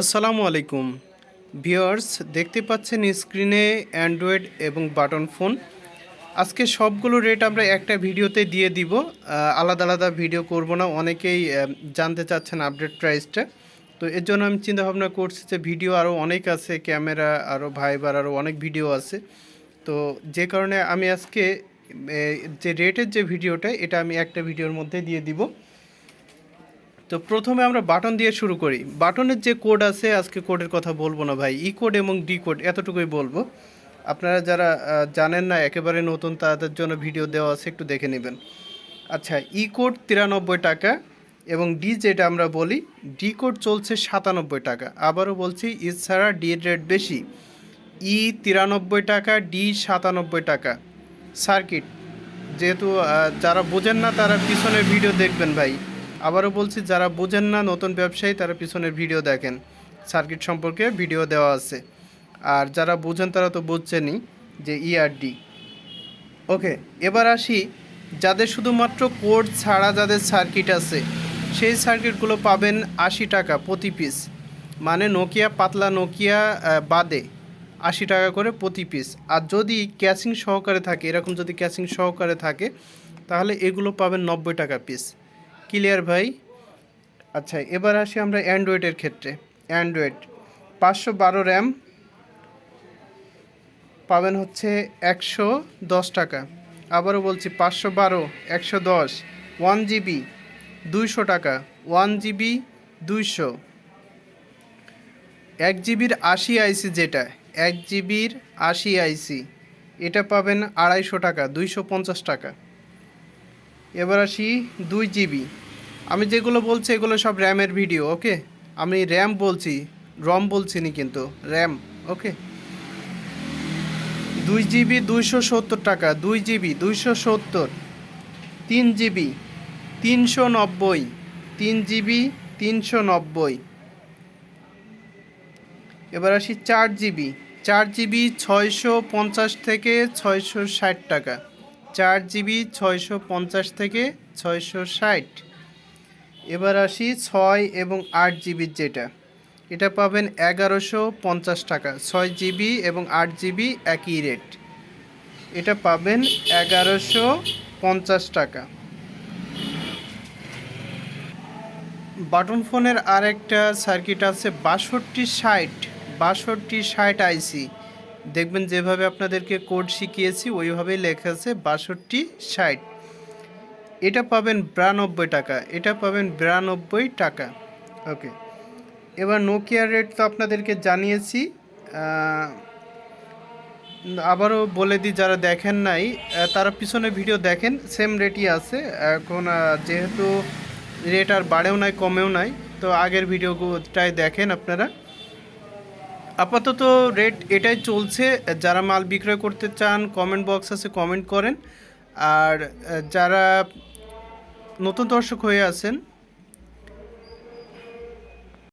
আসসালামু আলাইকুম। ভিউয়ার্স, দেখতে পাচ্ছেন স্ক্রিনে অ্যান্ড্রয়েড এবং বাটন ফোন। আজকে সবগুলো রেট আমরা একটা ভিডিওতে দিয়ে দিব। আলাদা আলাদা ভিডিও করব না, অনেকেই জানতে চাচ্ছেন আপডেট প্রাইসটা। তো এর জন্য আমি চিন্তা ভাবনা করছি যে ভিডিও আরও অনেক আছে, ক্যামেরা আরও ভাইবার আরও অনেক ভিডিও আছে। তো যে কারণে আমি আজকে যে রেটের যে ভিডিওটা, এটা আমি একটা ভিডিওর মধ্যে দিয়ে দিব। তো প্রথমে আমরা বাটন দিয়ে শুরু করি। বাটনের যে কোড আছে, আজকে কোডের কথা বলব না ভাই। ই কোড এবং ডি কোড এতটুকুই বলব। আপনারা যারা জানেন না, একেবারে নতুন, তাদের জন্য ভিডিও দেওয়া আছে, একটু দেখে নেবেন। আচ্ছা ই কোড তিরানব্বই টাকা এবং ডি যেটা আমরা বলি, ডি কোড চলছে সাতানব্বই টাকা। আবারও বলছি, ই ছাড়া ডি রেট বেশি। ই তিরানব্বই টাকা, ডি সাতানব্বই টাকা। সার্কিট, যেহেতু যারা বোঝেন না, তারা পিছনের ভিডিও দেখবেন ভাই। আবারও বলছি, যারা বোঝেন না নতুন ব্যবসায়ী, তারা পিছনের ভিডিও দেখেন। সার্কিট সম্পর্কে ভিডিও দেওয়া আছে। আর যারা বোঝেন, তারা তো বুঝছেনই যে E ইআরডি ওকে, এবার আসি, যাদের শুধুমাত্র কোড ছাড়া যাদের সার্কিট আছে, সেই সার্কিটগুলো পাবেন আশি টাকা প্রতি পিস। মানে নোকিয়া, পাতলা নোকিয়া বাদে আশি টাকা করে প্রতি পিস। আর যদি ক্যাচিং সহকারে থাকে, এরকম যদি ক্যাচিং সহকারে থাকে, তাহলে এগুলো পাবেন নব্বই টাকা পিস। ক্লিয়ার ভাই? আচ্ছা এবার আসি আমরা অ্যান্ড্রয়েডের ক্ষেত্রে। অ্যান্ড্রয়েড, পাঁচশো বারো র্যাম, পাবেন হচ্ছে একশো দশ টাকা। আবারও বলছি, পাঁচশো বারো, একশো দশ, ওয়ান জিবি, দুইশো টাকা, ওয়ান জিবি, দুইশো। এক জিবির আশি আইসি যেটা, এক জিবির আশি আইসি, এটা পাবেন আড়াইশো টাকা, দুইশো পঞ্চাশ টাকা। এবার আসি দুই জিবি। আমি যেগুলো বলছি, এগুলো সব র্যামের ভিডিও, ওকে? আমি র্যাম বলছি, রম বলছি নি কিন্তু, র্যাম, ওকে? দুই জিবি দুইশো সত্তর টাকা, দুই জিবি দুইশো সত্তর, তিন জিবি তিনশো নব্বই, তিন জিবি তিনশো নব্বই। এবার আসি চার জিবি চার জিবি ছয়শো পঞ্চাশ থেকে ছয়শো ষাট টাকা। চার জিবি ছয়শো পঞ্চাশ থেকে ছয়শো ষাট। এবার আসি ছয় এবং আট জিবির যেটা। এটা পাবেন এগারোশো পঞ্চাশ টাকা। ছয় জিবি এবং আট জিবি একই রেট। এটা পাবেন এগারোশো পঞ্চাশ টাকা। বাটন ফোনের আরেকটা সার্কিট আছে বাষট্টি ষাট। বাষট্টি ষাট আইসি। দেখবেন যেভাবে আপনাদেরকে কোড শিখিয়েছি, ওইভাবেই লেখা আছে বাষট্টি ষাট। এটা পাবেন বিরানব্বই টাকা, এটা পাবেন বিরানব্বই টাকা। ওকে এবার নোকিয়ার রেট তো আপনাদেরকে জানিয়েছি আবারও বলে দিই, যারা দেখেন নাই তারা পিছনে ভিডিও দেখেন সেম রেটই আছে। এখন যেহেতু রেট আর বাড়েও নাই, কমেও নাই, তো আগের ভিডিওটাই দেখেন আপনারা। আপাতত রেট এটাই চলছে। যারা মাল বিক্রয় করতে চান কমেন্ট বক্স আছে কমেন্ট করেন। আর যারা নতুন দর্শক হয়ে আছেন